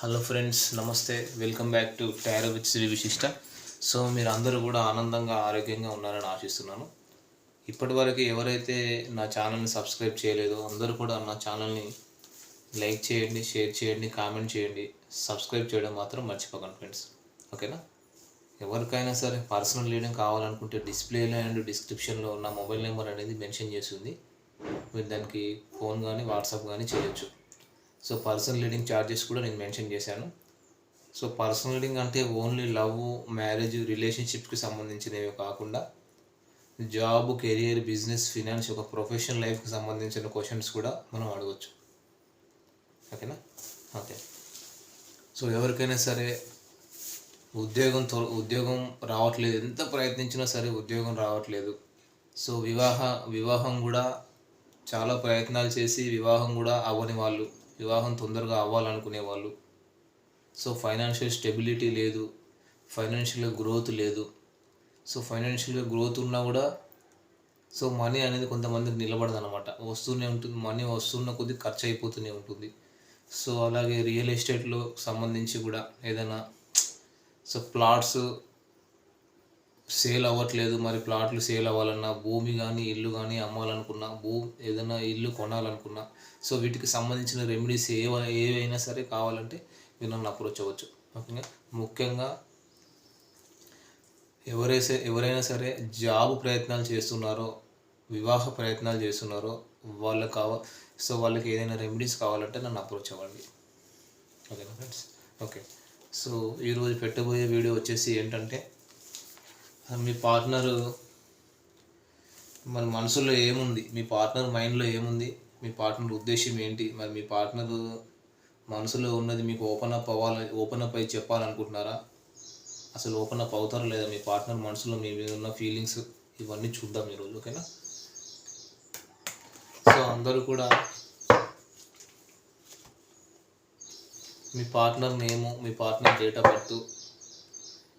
Hello friends నమస్తే. Welcome back to tarot with Shri Vishishta. So మీరు అందరూ కూడా ఆనందంగా ఆరోగ్యంగా ఉన్నారని ఆశిస్తున్నాను. ఇప్పటివరకు ఎవరైతే నా ఛానల్ని సబ్స్క్రైబ్ చేయలేదో అందరూ కూడా నా ఛానల్ని లైక్ చేయండి షేర్ చేయండి కామెంట్ చేయండి. సబ్స్క్రైబ్ చేయడం మాత్రం మర్చిపోకండి ఫ్రెండ్స్. ఓకేనా? ఎవరికైనా సరే పర్సనల్ రీడింగ్ కావాలనుకుంటే డిస్ప్లేలో అండ్ డిస్క్రిప్షన్లో ఉన్న మొబైల్ నెంబర్ అనేది మెన్షన్ చేసి ఉంది. మీరు దానికి ఫోన్ కానీ వాట్సాప్ కానీ చేయొచ్చు. సో పర్సనల్ లీడింగ్ ఛార్జెస్ కూడా నేను మెన్షన్ చేశాను. సో పర్సనల్ లీడింగ్ అంటే ఓన్లీ లవ్ మ్యారేజ్ రిలేషన్షిప్కి సంబంధించినవి కాకుండా జాబ్ కెరియర్ బిజినెస్ ఫినాన్స్ ఒక ప్రొఫెషనల్ లైఫ్కి సంబంధించిన క్వశ్చన్స్ కూడా మనం అడగచ్చు. ఓకేనా? ఓకే. సో ఎవరికైనా సరే ఉద్యోగం తో ఉద్యోగం రావట్లేదు. ఎంత ప్రయత్నించినా సరే ఉద్యోగం రావట్లేదు. సో వివాహ వివాహం కూడా చాలా ప్రయత్నాలు చేసి వివాహం కూడా అవ్వని వాళ్ళు వివాహం తొందరగా అవ్వాలనుకునే వాళ్ళు. సో ఫైనాన్షియల్ స్టెబిలిటీ లేదు. ఫైనాన్షియల్గా గ్రోత్ లేదు. సో ఫైనాన్షియల్గా గ్రోత్ ఉన్నా కూడా సో మనీ అనేది కొంతమందికి నిలబడదు అనమాట వస్తూనే ఉంటుంది. మనీ వస్తున్న కొద్దీ ఖర్చు అయిపోతూనే ఉంటుంది. సో అలాగే రియల్ ఎస్టేట్లో సంబంధించి కూడా ఏదైనా సో ప్లాట్స్ సేల్ అవ్వట్లేదు. మరి ప్లాట్లు సేల్ అవ్వాలన్నా భూమి కానీ ఇల్లు కానీ అమ్మాలనుకున్నా భూ ఏదైనా ఇల్లు కొనాలనుకున్నా సో వీటికి సంబంధించిన రెమెడీస్ ఏ ఏవైనా సరే కావాలంటే మీరు నన్ను అప్రోచ్ అవ్వచ్చు. ఓకేనా? ముఖ్యంగా ఎవరైతే ఎవరైనా సరే జాబ్ ప్రయత్నాలు చేస్తున్నారో వివాహ ప్రయత్నాలు చేస్తున్నారో వాళ్ళకి కావ సో వాళ్ళకి ఏదైనా రెమెడీస్ కావాలంటే నన్ను అప్రోచ్ అవ్వండి. ఓకేనా ఫ్రెండ్స్ ఓకే. సో ఈరోజు పెట్టబోయే వీడియో వచ్చేసి ఏంటంటే మీ పార్ట్నరు మరి మనసులో ఏముంది? మీ పార్ట్నర్ మైండ్లో ఏముంది? మీ పార్ట్నర్ ఉద్దేశం ఏంటి? మరి మీ పార్ట్నర్ మనసులో ఉన్నది మీకు ఓపెన్ అప్ అవ్వాలి ఓపెన్ అప్ అయి చెప్పాలనుకుంటున్నారా? అసలు ఓపెన్ అప్ అవుతారా లేదా? మీ పార్ట్నర్ మనసులో మీ మీద ఉన్న ఫీలింగ్స్ ఇవన్నీ చూద్దాం ఈరోజు ఓకేనా? సో అందరూ కూడా మీ పార్ట్నర్ నేము మీ పార్ట్నర్ డేట్ ఆఫ్ బర్త్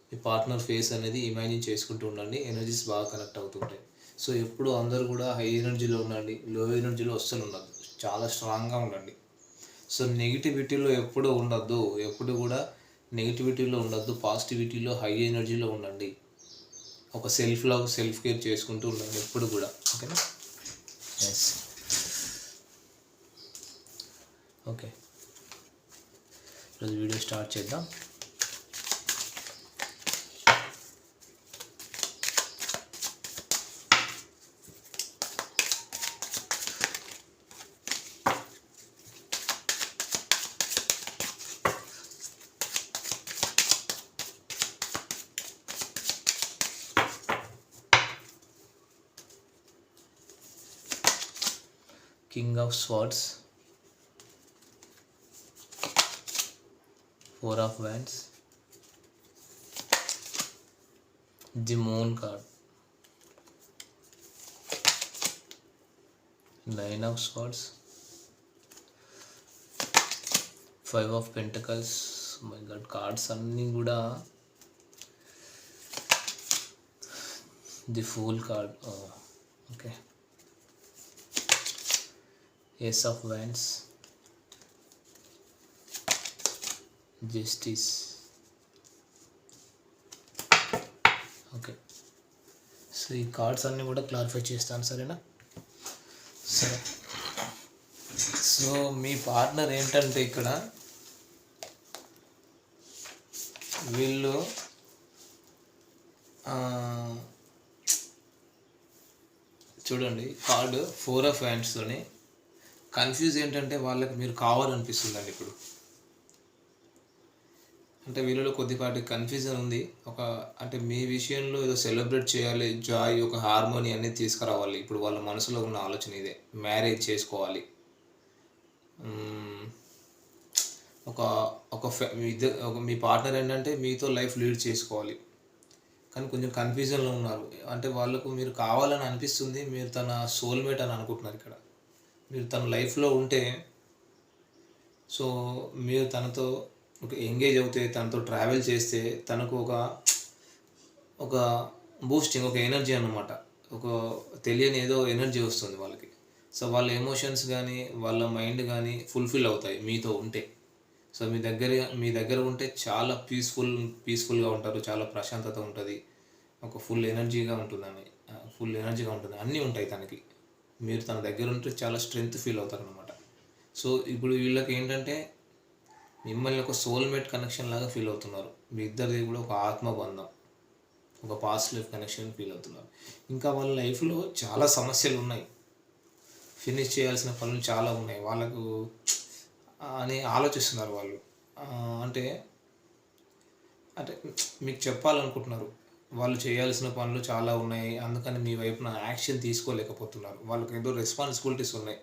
మీ పార్ట్నర్ ఫేస్ అనేది ఇమాజిన్ చేసుకుంటూ ఉండండి ఎనర్జీస్ బాగా కనెక్ట్ అవుతుంటాయి. సో ఎప్పుడు అందరూ కూడా హై ఎనర్జీలో ఉండండి లో ఎనర్జీలో అస్సలు ఉండదు చాలా స్ట్రాంగ్గా ఉండండి. సో నెగిటివిటీలో ఎప్పుడు ఉండద్దు. ఎప్పుడు కూడా నెగిటివిటీలో ఉండద్దు. పాజిటివిటీలో హై ఎనర్జీలో ఉండండి. ఒక సెల్ఫ్ లవ్ సెల్ఫ్ కేర్ చేసుకుంటూ ఉండండి ఎప్పుడు కూడా. ఓకేనా ఎస్ ఓకే ఈరోజు వీడియో స్టార్ట్ చేద్దాం. king of swords four of wands the moon card nine of swords five of pentacles my God cards అన్నీ కూడా the fool card okay Ace of wands justice okay so ఈ cards అన్నీ కూడా clarify చేస్తాను సరేనా? సరే. So మీ partner ఏంటంటే ఇక్కడ వీళ్ళు చూడండి కార్డు ఫోర్ ఆఫ్ హ్యాండ్స్తోని కన్ఫ్యూజ్ ఏంటంటే వాళ్ళకి మీరు కావాలనిపిస్తుందండి ఇప్పుడు. అంటే వీళ్ళలో కొద్దిపాటి కన్ఫ్యూజన్ ఉంది. ఒక అంటే మీ విషయంలో ఏదో సెలబ్రేట్ చేయాలి జాయ్ ఒక హార్మోని అన్నీ తీసుకురావాలి. ఇప్పుడు వాళ్ళ మనసులో ఉన్న ఆలోచన ఇదే. మ్యారేజ్ చేసుకోవాలి. ఒక ఒక ఫె- ఒక మీ పార్ట్నర్ ఏంటంటే మీతో లైఫ్ లీడ్ చేసుకోవాలి. కానీ కొంచెం కన్ఫ్యూజన్లో ఉన్నారు. అంటే వాళ్ళకు మీరు కావాలని అనిపిస్తుంది మీరు తన సోల్మేట్ అని అనుకుంటున్నారు ఇక్కడ. మీరు తన లైఫ్లో ఉంటే సో మీరు తనతో ఒక ఎంగేజ్ అవుతే తనతో ట్రావెల్ చేస్తే తనకు ఒక ఒక బూస్టింగ్ ఒక ఎనర్జీ అనమాట ఒక తెలియని ఏదో ఎనర్జీ వస్తుంది వాళ్ళకి. సో వాళ్ళ ఎమోషన్స్ కానీ వాళ్ళ మైండ్ కానీ ఫుల్ఫిల్ అవుతాయి మీతో ఉంటే. సో మీ దగ్గర మీ దగ్గర ఉంటే చాలా పీస్ఫుల్ పీస్ఫుల్గా ఉంటారు చాలా ప్రశాంతత ఉంటుంది. ఒక ఫుల్ ఎనర్జీగా ఉంటుందని ఫుల్ ఎనర్జీగా ఉంటుంది అన్నీ ఉంటాయి తనకి. మీరు తన దగ్గర ఉంటే చాలా స్ట్రెంగ్త్ ఫీల్ అవుతారు అనమాట సో ఇప్పుడు వీళ్ళకి ఏంటంటే మిమ్మల్ని ఒక సోల్మేట్ కనెక్షన్ లాగా ఫీల్ అవుతున్నారు. మీ ఇద్దరిది కూడా ఒక ఆత్మబంధం ఒక పాస్ట్ లైఫ్ కనెక్షన్ ఫీల్ అవుతున్నారు. ఇంకా వాళ్ళ లైఫ్లో చాలా సమస్యలు ఉన్నాయి. ఫినిష్ చేయాల్సిన పనులు చాలా ఉన్నాయి. వాళ్ళకు అని ఆలోచిస్తున్నారు వాళ్ళు. అంటే అంటే మీకు చెప్పాలనుకుంటున్నారు. వాళ్ళు చేయాల్సిన పనులు చాలా ఉన్నాయి. అందుకని మీ వైపున యాక్షన్ తీసుకోలేకపోతున్నారు. వాళ్ళకి ఏదో రెస్పాన్సిబిలిటీస్ ఉన్నాయి.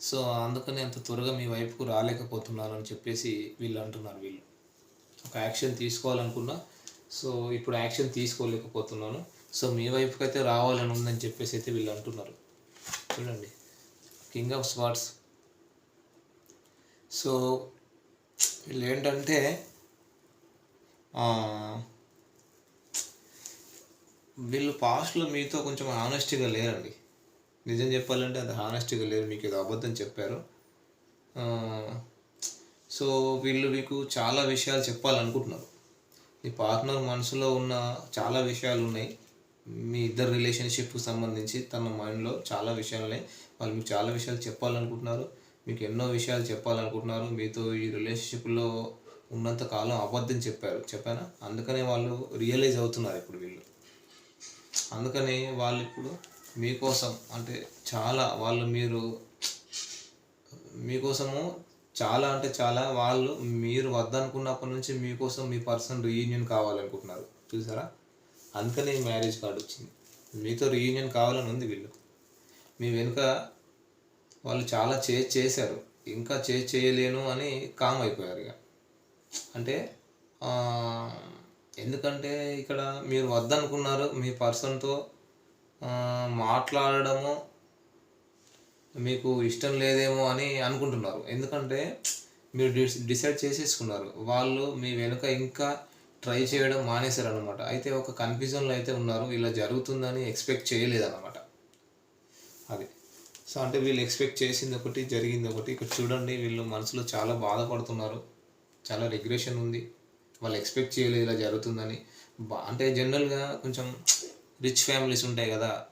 సో అందుకని అంత త్వరగా మీ వైపుకు రాలేకపోతున్నాను అని చెప్పేసి వీళ్ళు అంటున్నారు వీళ్ళు. ఒక యాక్షన్ తీసుకోవాలనుకున్నా సో ఇప్పుడు యాక్షన్ తీసుకోలేకపోతున్నాను. సో మీ వైపుకి అయితే రావాలని ఉందని చెప్పేసి అయితే వీళ్ళు అంటున్నారు. చూడండి. కింగ్ ఆఫ్ స్వార్డ్స్ సో వీళ్ళు ఏంటంటే వీళ్ళు పాస్ట్లో మీతో కొంచెం హానెస్టీగా లేరండి. నిజం చెప్పాలంటే అది హానెస్టీగా లేరు మీకు ఏదో అబద్ధం చెప్పారు. సో వీళ్ళు మీకు చాలా విషయాలు చెప్పాలనుకుంటున్నారు. మీ పార్ట్నర్ మనసులో ఉన్న చాలా విషయాలు ఉన్నాయి. మీ ఇద్దరు రిలేషన్షిప్కి సంబంధించి తన మైండ్లో చాలా విషయాలు ఉన్నాయి. వాళ్ళు మీకు చాలా విషయాలు చెప్పాలనుకుంటున్నారు. మీకు ఎన్నో విషయాలు చెప్పాలనుకుంటున్నారు. మీతో ఈ రిలేషన్షిప్లో ఉన్నంత కాలం అబద్ధం చెప్పారు. చెప్పానా? అందుకనే వాళ్ళు రియలైజ్ అవుతున్నారు ఇప్పుడు వీళ్ళు. అందుకని వాళ్ళు ఇప్పుడు మీకోసం అంటే చాలా వాళ్ళు మీరు మీకోసము చాలా అంటే చాలా వాళ్ళు మీరు వద్దనుకున్నప్పటి నుంచి మీకోసం మీ పర్సన్ రీయూనియన్ కావాలనుకుంటున్నారు. చూసారా? అందుకని మ్యారేజ్ కార్డు వచ్చింది. మీతో రీయూనియన్ కావాలని ఉంది వీళ్ళు. మీ వెనుక వాళ్ళు చాలా చే చేశారు. ఇంకా చే చేయలేను అని కామ్ అయిపోయారు ఇక. అంటే ఎందుకంటే ఇక్కడ మీరు వద్దనుకున్నారు మీ పర్సన్తో మాట్లాడడము మీకు ఇష్టం లేదేమో అని అనుకుంటున్నారు. ఎందుకంటే మీరు డిసైడ్ చేసేసుకున్నారు. వాళ్ళు మీ వెనుక ఇంకా ట్రై చేయడం మానేశారు అనమాట అయితే ఒక కన్ఫ్యూజన్లో అయితే ఉన్నారు. ఇలా జరుగుతుందని ఎక్స్పెక్ట్ చేయలేదన్నమాట. అది. సో అంటే వీళ్ళు ఎక్స్పెక్ట్ చేసింది ఒకటి జరిగింది ఒకటి. ఇక్కడ చూడండి వీళ్ళు మనసులో చాలా బాధపడుతున్నారు. చాలా రిగ్రెషన్ ఉంది. వాళ్ళు ఎక్స్పెక్ట్ చేయలేదు ఇలా జరుగుతుందని. బా అంటే జనరల్గా కొంచెం రిచ్ ఫ్యామిలీస్ ఉంటాయి కదా.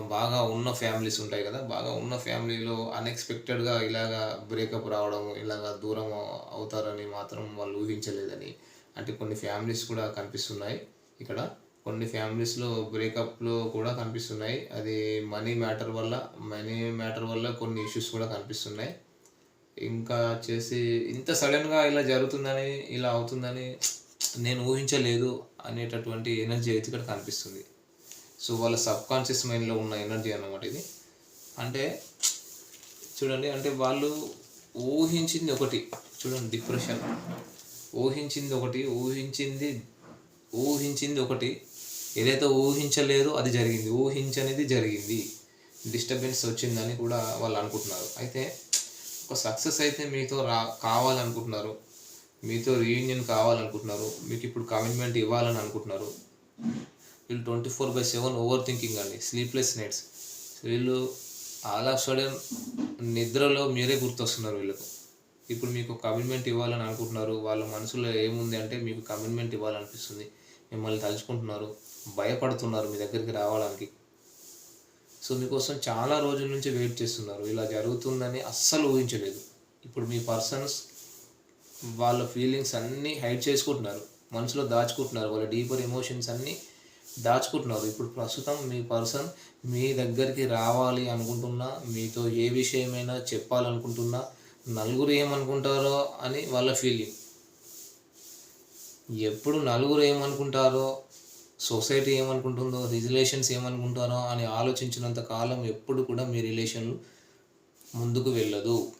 బాగా ఉన్న ఫ్యామిలీస్ ఉంటాయి కదా. బాగా ఉన్న ఫ్యామిలీలో అన్ఎక్స్పెక్టెడ్గా ఇలాగా బ్రేకప్ రావడం ఇలాగా దూరం అవుతారని మాత్రం వాళ్ళు ఊహించలేదని. అంటే కొన్ని ఫ్యామిలీస్ కూడా కనిపిస్తున్నాయి ఇక్కడ. కొన్ని ఫ్యామిలీస్లో బ్రేకప్లో కూడా కనిపిస్తున్నాయి. అది మనీ మ్యాటర్ వల్ల మనీ మ్యాటర్ వల్ల కొన్ని ఇష్యూస్ కూడా కనిపిస్తున్నాయి. ఇంకా వచ్చేసి ఇంత సడన్గా ఇలా జరుగుతుందని ఇలా అవుతుందని నేను ఊహించలేదు అనేటటువంటి ఎనర్జీ అయితే ఇక్కడ కనిపిస్తుంది. సో వాళ్ళ సబ్ కాన్షియస్ మైండ్లో ఉన్న ఎనర్జీ అన్నమాట ఇది. అంటే చూడండి అంటే వాళ్ళు ఊహించింది ఒకటి. చూడండి డిప్రెషన్. ఊహించింది ఒకటి ఊహించింది ఊహించింది ఒకటి. ఏదైతే ఊహించలేదో అది జరిగింది. ఊహించనిది జరిగింది. డిస్టర్బెన్స్ వచ్చిందని కూడా వాళ్ళు అనుకుంటున్నారు. అయితే ఒక సక్సెస్ అయితే మీతో రా కావాలనుకుంటున్నారు. మీతో రీయూనియన్ కావాలనుకుంటున్నారు. మీకు ఇప్పుడు కమిట్మెంట్ ఇవ్వాలని అనుకుంటున్నారు. వీళ్ళు twenty four by seven over thinking అండి స్లీప్లెస్ నైట్స్ వీళ్ళు ఆల్ ఆఫ్ సడన్ నిద్రలో మీరే గుర్తొస్తున్నారు వీళ్ళకు. ఇప్పుడు మీకు కమిట్మెంట్ ఇవ్వాలని అనుకుంటున్నారు. వాళ్ళ మనసులో ఏముంది అంటే మీకు కమిట్మెంట్ ఇవ్వాలనిపిస్తుంది. మిమ్మల్ని తలుచుకుంటున్నారు. భయపడుతున్నారు మీ దగ్గరికి రావడానికి. సో మీకోసం చాలా రోజుల నుంచి వెయిట్ చేస్తున్నారు. ఇలా జరుగుతుందని అస్సలు ఊహించలేదు. ఇప్పుడు మీ పర్సన్స్ వాళ్ళ ఫీలింగ్స్ అన్నీ హైడ్ చేసుకుంటున్నారు. మనసులో దాచుకుంటున్నారు. వాళ్ళ డీపర్ ఎమోషన్స్ అన్నీ దాచుకుంటున్నారు. ఇప్పుడు ప్రస్తుతం మీ పర్సన్ మీ దగ్గరికి రావాలి అనుకుంటున్నా మీతో ఏ విషయమైనా చెప్పాలనుకుంటున్నా నలుగురు ఏమనుకుంటారో అని వాళ్ళ ఫీలింగ్. ఎప్పుడు నలుగురు ఏమనుకుంటారో సొసైటీ ఏమనుకుంటుందో రిలేషన్స్ ఏమనుకుంటారో అని ఆలోచించినంత కాలం ఎప్పుడు కూడా మీ రిలేషన్ ముందుకు వెళ్ళదు.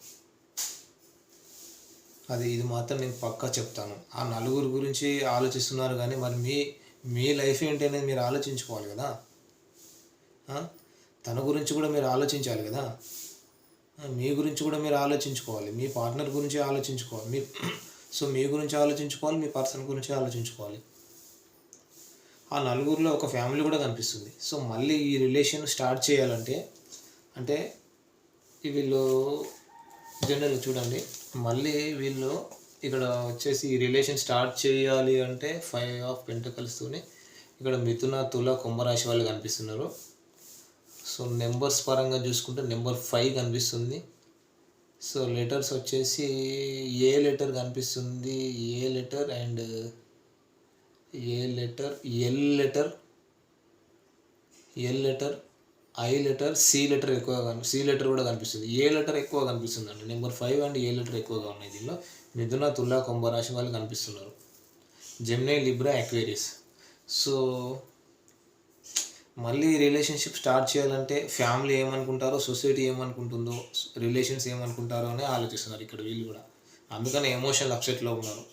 అది ఇది మాత్రం నేను పక్కా చెప్తాను. ఆ నలుగురు గురించి ఆలోచిస్తున్నారు కానీ మరి మీ మీ లైఫ్ ఏంటి అనేది మీరు ఆలోచించుకోవాలి కదా? తన గురించి కూడా మీరు ఆలోచించాలి కదా? మీ గురించి కూడా మీరు ఆలోచించుకోవాలి. మీ పార్ట్నర్ గురించి ఆలోచించుకోవాలి. మీ సో మీ గురించి ఆలోచించుకోవాలి మీ పర్సన్ గురించి ఆలోచించుకోవాలి. ఆ నలుగురిలో ఒక ఫ్యామిలీ కూడా కనిపిస్తుంది. సో మళ్ళీ ఈ రిలేషన్ స్టార్ట్ చేయాలంటే అంటే వీళ్ళు జనరల్ చూడండి మళ్ళీ వీళ్ళు ఇక్కడ వచ్చేసి ఈ రిలేషన్ స్టార్ట్ చేయాలి అంటే ఫైవ్ ఆఫ్ పెంటకల్స్తోని ఇక్కడ మిథున తుల కుంభరాశి వాళ్ళు కనిపిస్తున్నారు. సో నెంబర్స్ పరంగా చూసుకుంటే నెంబర్ ఫైవ్ కనిపిస్తుంది. సో లెటర్స్ వచ్చేసి ఏ లెటర్ కనిపిస్తుంది? A letter and A letter L letter L letter I letter C letter ఎక్కువగా కనిపి సి లెటర్ కూడా కనిపిస్తుంది. ఏ లెటర్ ఎక్కువ కనిపిస్తుంది అండి number five and A letter ఎక్కువగా ఉన్నాయి దీనిలో? మిథున తులా కుంభరాశి వాళ్ళు కనిపిస్తున్నారు. Gemini Libra Aquarius. సో మళ్ళీ రిలేషన్షిప్ స్టార్ట్ చేయాలంటే ఫ్యామిలీ ఏమనుకుంటారో సొసైటీ ఏమనుకుంటుందో రిలేషన్స్ ఏమనుకుంటారో అని ఆలోచిస్తున్నారు ఇక్కడ వీళ్ళు కూడా. అందుకని ఎమోషనల్ అప్సెట్లో ఉన్నారు.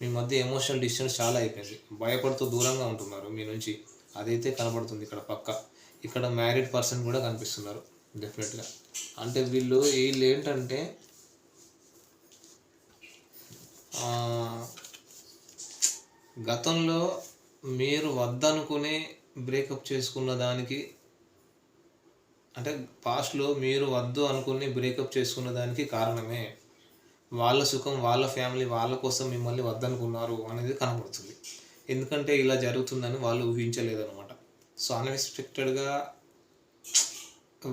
మీ మధ్య ఎమోషనల్ డిస్టెన్స్ చాలా అయిపోయింది. భయపడుతూ దూరంగా ఉంటున్నారు. మీ నుంచి అదైతే కనబడుతుంది ఇక్కడ పక్క. ఇక్కడ మ్యారీడ్ పర్సన్ కూడా కనిపిస్తున్నారు డెఫినెట్గా అంటే వీళ్ళు వీళ్ళు ఏంటంటే గతంలో మీరు వద్దనుకునే బ్రేకప్ చేసుకున్న దానికి అంటే పాస్ట్లో మీరు వద్దు అనుకుని బ్రేకప్ చేసుకున్న దానికి కారణమే. వాళ్ళ సుఖం వాళ్ళ ఫ్యామిలీ వాళ్ళ కోసం మిమ్మల్ని వద్దనుకున్నారు అనేది కనబడుతుంది. ఎందుకంటే ఇలా జరుగుతుందని వాళ్ళు ఊహించలేదన్నమాట. సో అన్ఎక్స్పెక్టెడ్గా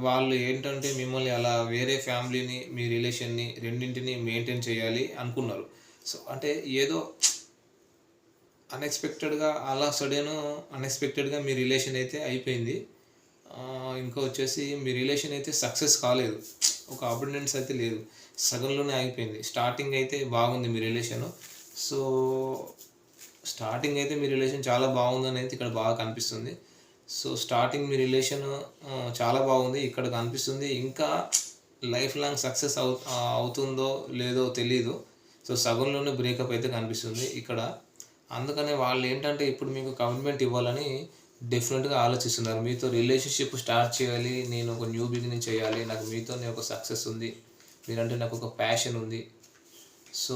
వాళ్ళు ఏంటంటే మిమ్మల్ని అలా వేరే ఫ్యామిలీని మీ రిలేషన్ని రెండింటిని మెయింటైన్ చేయాలి అనుకున్నారు. సో అంటే ఏదో అన్ఎక్స్పెక్టెడ్గా అలా సడన్ అన్ఎక్స్పెక్టెడ్గా మీ రిలేషన్ అయితే అయిపోయింది. ఇంకా వచ్చేసి మీ రిలేషన్ అయితే సక్సెస్ కాలేదు. ఒక అబిడెన్స్ అయితే లేదు. సగంలోనే అయిపోయింది స్టార్టింగ్ అయితే బాగుంది మీ రిలేషన్. సో స్టార్టింగ్ అయితే మీ రిలేషన్ చాలా బాగుందని అయితే ఇక్కడ బాగా కనిపిస్తుంది. సో స్టార్టింగ్ మీ రిలేషన్ చాలా బాగుంది ఇక్కడ కనిపిస్తుంది. ఇంకా లైఫ్ లాంగ్ సక్సెస్ అవు అవుతుందో లేదో తెలీదు. సో సగంలోనే బ్రేకప్ అయితే కనిపిస్తుంది ఇక్కడ. అందుకనే వాళ్ళు ఏంటంటే ఇప్పుడు మీకు కమిట్మెంట్ ఇవ్వాలని డెఫినెట్గా ఆలోచిస్తున్నారు. మీతో రిలేషన్షిప్ స్టార్ట్ చేయాలి నేను ఒక న్యూ బిగినింగ్ చేయాలి నాకు మీతోనే ఒక సక్సెస్ ఉంది మీరంటే నాకు ఒక ప్యాషన్ ఉంది. సో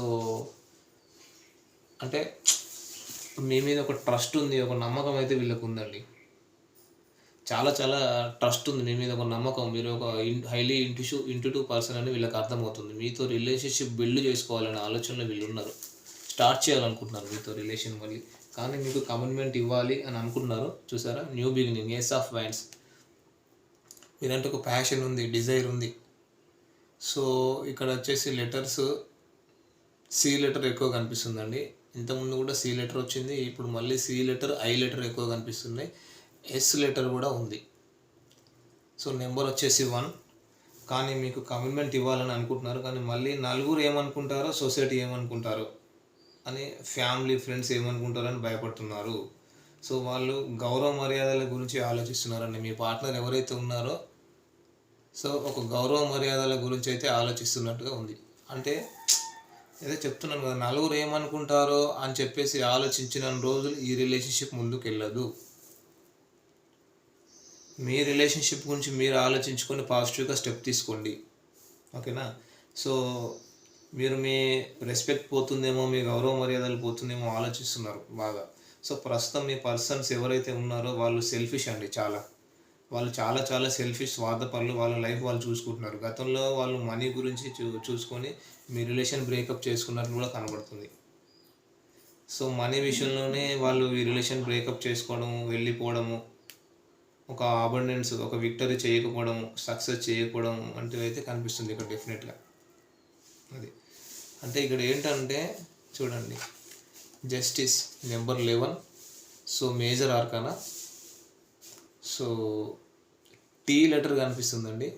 అంటే మీ మీద ఒక ట్రస్ట్ ఉంది ఒక నమ్మకం అయితే వీళ్ళకు ఉందండి చాలా చాలా ట్రస్ట్ ఉంది మీ మీద ఒక నమ్మకం. మీరు ఒక హైలీ ఇంటిషు ఇంటిటివ్ పర్సన్ అని వీళ్ళకి అర్థమవుతుంది. మీతో రిలేషన్షిప్ బిల్డ్ చేసుకోవాలనే ఆలోచనలో వీళ్ళు ఉన్నారు స్టార్ట్ చేయాలనుకుంటున్నారు మీతో రిలేషన్ మళ్ళీ. కానీ మీకు కమిట్మెంట్ ఇవ్వాలి అని అనుకుంటున్నారు. చూసారా? New beginning ace of wands మీరంటే ఒక ప్యాషన్ ఉంది డిజైర్ ఉంది. సో ఇక్కడ వచ్చేసి లెటర్స్ సి లెటర్ ఎక్కువ కనిపిస్తుందండి. ఇంతకుముందు కూడా సి లెటర్ వచ్చింది ఇప్పుడు మళ్ళీ సి లెటర్ ఐ లెటర్ ఎక్కువ కనిపిస్తుంది ఎస్ లెటర్ కూడా ఉంది. సో నెంబర్ వచ్చేసి వన్. కానీ మీకు కమిట్మెంట్ ఇవ్వాలని అనుకుంటున్నారు కానీ మళ్ళీ నలుగురు ఏమనుకుంటారో సొసైటీ ఏమనుకుంటారో అని ఫ్యామిలీ ఫ్రెండ్స్ ఏమనుకుంటారని భయపడుతున్నారు. సో వాళ్ళు గౌరవ మర్యాదల గురించి ఆలోచిస్తున్నారండి. మీ పార్ట్నర్ ఎవరైతే ఉన్నారో సో ఒక గౌరవ మర్యాదల గురించి అయితే ఆలోచిస్తున్నట్టుగా ఉంది. అంటే ఏదో చెప్తున్నాను కదా నలుగురు ఏమనుకుంటారో అని చెప్పేసి ఆలోచించిన రోజులు ఈ రిలేషన్షిప్ ముందుకు వెళ్ళదు మీ రిలేషన్షిప్ గురించి మీరు ఆలోచించుకొని పాజిటివ్గా స్టెప్ తీసుకోండి. ఓకేనా? సో మీరు మీ రెస్పెక్ట్ పోతుందేమో మీ గౌరవ మర్యాదలు పోతుందేమో ఆలోచిస్తున్నారు బాగా. సో ప్రస్తుతం మీ పర్సన్స్ ఎవరైతే ఉన్నారో వాళ్ళు సెల్ఫిష్ అండి చాలా. వాళ్ళు చాలా చాలా సెల్ఫిష్ స్వార్థపరులు వాళ్ళ లైఫ్ వాళ్ళు చూసుకుంటున్నారు. గతంలో వాళ్ళు మనీ గురించి చూ చూసుకొని మీ రిలేషన్ బ్రేకప్ చేసుకున్నట్టు కూడా కనబడుతుంది. సో మనీ విషయంలోనే వాళ్ళు ఈ రిలేషన్ బ్రేకప్ చేసుకోవడము వెళ్ళిపోవడము ఒక అబండెన్స్ ఒక విక్టరీ చేయకపోవడం సక్సెస్ చేయకపోవడం వంటివి అయితే కనిపిస్తుంది ఇక్కడ డెఫినెట్గా అది. అంటే ఇక్కడ ఏంటంటే చూడండి. Justice number eleven so major arcana so T letter కనిపిస్తుందండి.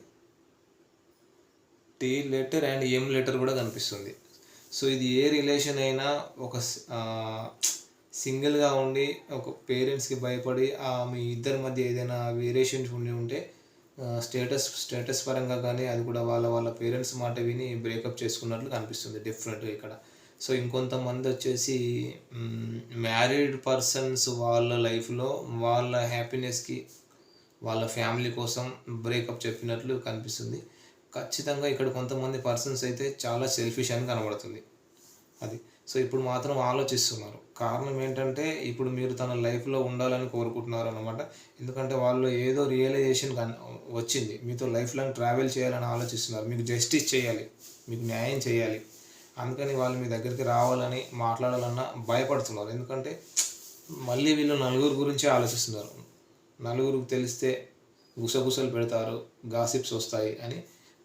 T letter and M letter కూడా కనిపిస్తుంది. సో ఇది ఏ రిలేషన్ అయినా ఒక సింగిల్గా ఉండి ఒక పేరెంట్స్కి భయపడి ఆమె ఇద్దరి మధ్య ఏదైనా వేరియేషన్స్ ఉండి ఉంటే స్టేటస్ స్టేటస్ పరంగా కానీ అది కూడా వాళ్ళ వాళ్ళ పేరెంట్స్ మాట విని బ్రేకప్ చేసుకున్నట్లు కనిపిస్తుంది డిఫరెంట్గా ఇక్కడ. సో ఇంకొంతమంది వచ్చేసి మ్యారీడ్ పర్సన్స్ వాళ్ళ లైఫ్లో వాళ్ళ హ్యాపీనెస్కి వాళ్ళ ఫ్యామిలీ కోసం బ్రేకప్ చెప్పినట్లు కనిపిస్తుంది. ఖచ్చితంగా ఇక్కడ కొంతమంది పర్సన్స్ అయితే చాలా సెల్ఫిష్ అని కనబడుతుంది. అది. సో ఇప్పుడు మాత్రం ఆలోచిస్తున్నారు. కారణం ఏంటంటే ఇప్పుడు మీరు తన లైఫ్లో ఉండాలని కోరుకుంటున్నారు అనమాట ఎందుకంటే వాళ్ళు ఏదో రియలైజేషన్ కన్- వచ్చింది. మీతో లైఫ్ లాంగ్ ట్రావెల్ చేయాలని ఆలోచిస్తున్నారు. మీకు జస్టిస్ చేయాలి. మీకు న్యాయం చేయాలి. అందుకని వాళ్ళు మీ దగ్గరికి రావాలని మాట్లాడాలన్నా భయపడుతున్నారు. ఎందుకంటే మళ్ళీ వీళ్ళు నలుగురు గురించి ఆలోచిస్తున్నారు. నలుగురికి తెలిస్తే గుసగుసలు పెడతారు గాసిప్స్ వస్తాయి అని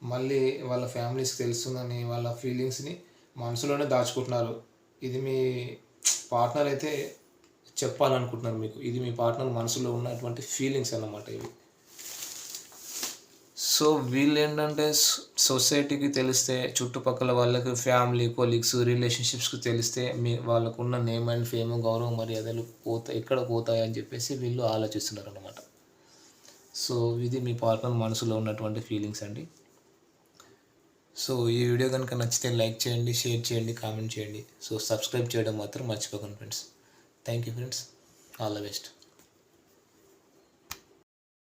మళ్ళీ వాళ్ళ ఫ్యామిలీస్కి తెలుస్తుందని వాళ్ళ ఫీలింగ్స్ని మనసులోనే దాచుకుంటున్నారు. ఇది మీ పార్ట్నర్ అయితే చెప్పాలనుకుంటున్నారు మీకు. ఇది మీ పార్ట్నర్ మనసులో ఉన్నటువంటి ఫీలింగ్స్ అన్నమాట ఇవి. సో వీళ్ళు ఏంటంటే సొసైటీకి తెలిస్తే చుట్టుపక్కల వాళ్ళకి ఫ్యామిలీ కొలీగ్స్ రిలేషన్షిప్స్కి తెలిస్తే మీ వాళ్ళకున్న నేమ్ అండ్ ఫేమ్ గౌరవం మర్యాదలు పోతాయి ఎక్కడ పోతాయి అని చెప్పేసి వీళ్ళు ఆలోచిస్తున్నారు అనమాట సో ఇది మీ పార్ట్నర్ మనసులో ఉన్నటువంటి ఫీలింగ్స్ అండి. సో ఈ వీడియో కనుక నచ్చితే లైక్ చేయండి షేర్ చేయండి కామెంట్ చేయండి. సో సబ్స్క్రైబ్ చేయడం మాత్రం మర్చిపోకండి friends. Thank you friends. All the best.